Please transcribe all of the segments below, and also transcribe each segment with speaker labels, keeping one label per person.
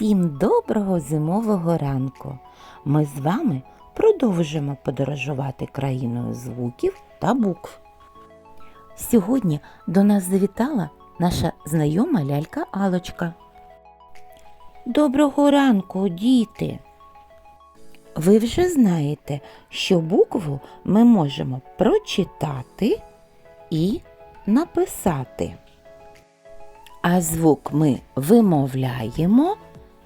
Speaker 1: Усім доброго зимового ранку. Ми з вами продовжимо подорожувати країною звуків та букв. Сьогодні до нас завітала наша знайома лялька Алочка. Доброго ранку, діти! Ви вже знаєте, що букву ми можемо прочитати і написати. А звук ми вимовляємо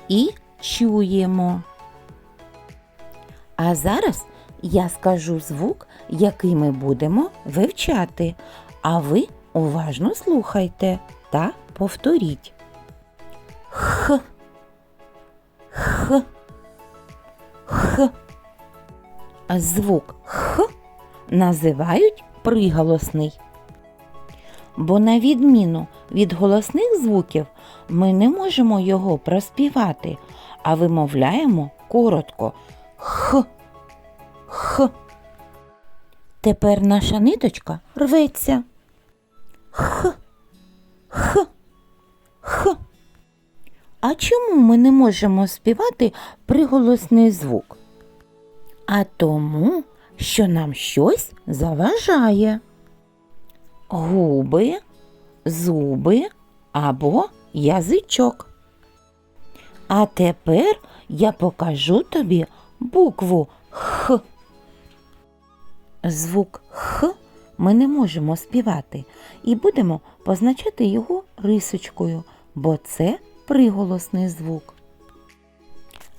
Speaker 1: і чуємо. А зараз я скажу звук, який ми будемо вивчати, а ви уважно слухайте та повторіть. Х. Х. Х. Звук Х називають приголосний. Бо на відміну від голосних звуків ми не можемо його проспівати, а вимовляємо коротко х. Х. Тепер наша ниточка рветься. Х. Х. Х. А чому ми не можемо співати приголосний звук? А тому, що нам щось заважає губи, зуби або язичок. А тепер я покажу тобі букву Х. Звук Х ми не можемо співати і будемо позначати його рисочкою, бо це приголосний звук.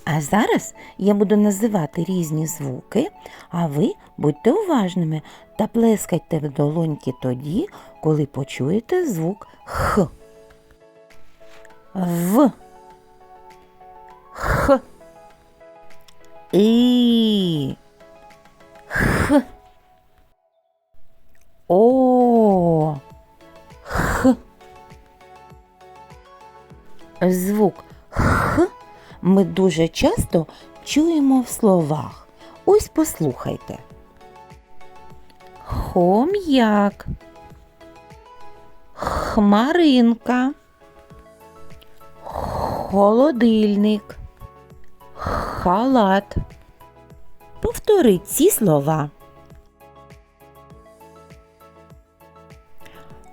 Speaker 1: А зараз я буду називати різні звуки, а ви будьте уважними та плескайте в долоньки тоді, коли почуєте звук Х. В. Х. І. Х. О. Х. Звук Х ми дуже часто чуємо в словах. Ось послухайте. Хом'як, хмаринка, холодильник, халат. Повторіть ці слова.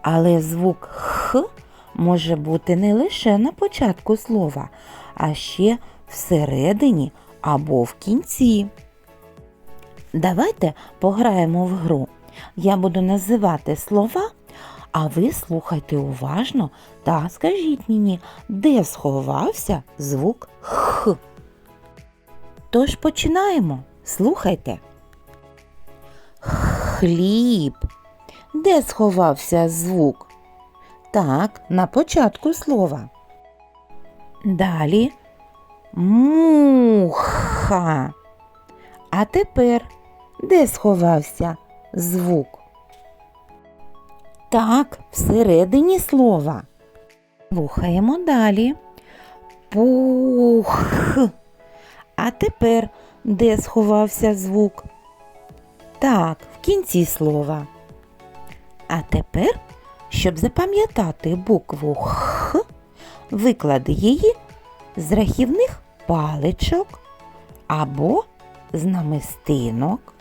Speaker 1: Але звук Х може бути не лише на початку слова, а ще всередині або в кінці. Давайте пограємо в гру. Я буду називати слова, а ви слухайте уважно та скажіть мені, де сховався звук Х. Тож починаємо. Слухайте. Хліб. Де сховався звук? Так, на початку слова. Далі муха. А тепер де сховався звук? Так, всередині слова. Слухаємо далі. Пух. А тепер де сховався звук? Так, в кінці слова. А тепер, щоб запам'ятати букву Х, виклади її з рахівних паличок або з намистинок,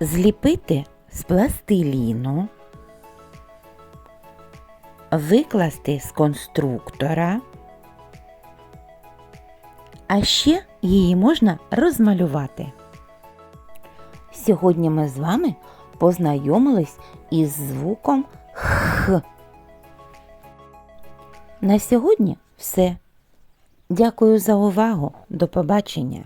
Speaker 1: зліпити з пластиліну, викласти з конструктора, а ще її можна розмалювати. Сьогодні ми з вами познайомились із звуком Х. На сьогодні все. Дякую за увагу. До побачення.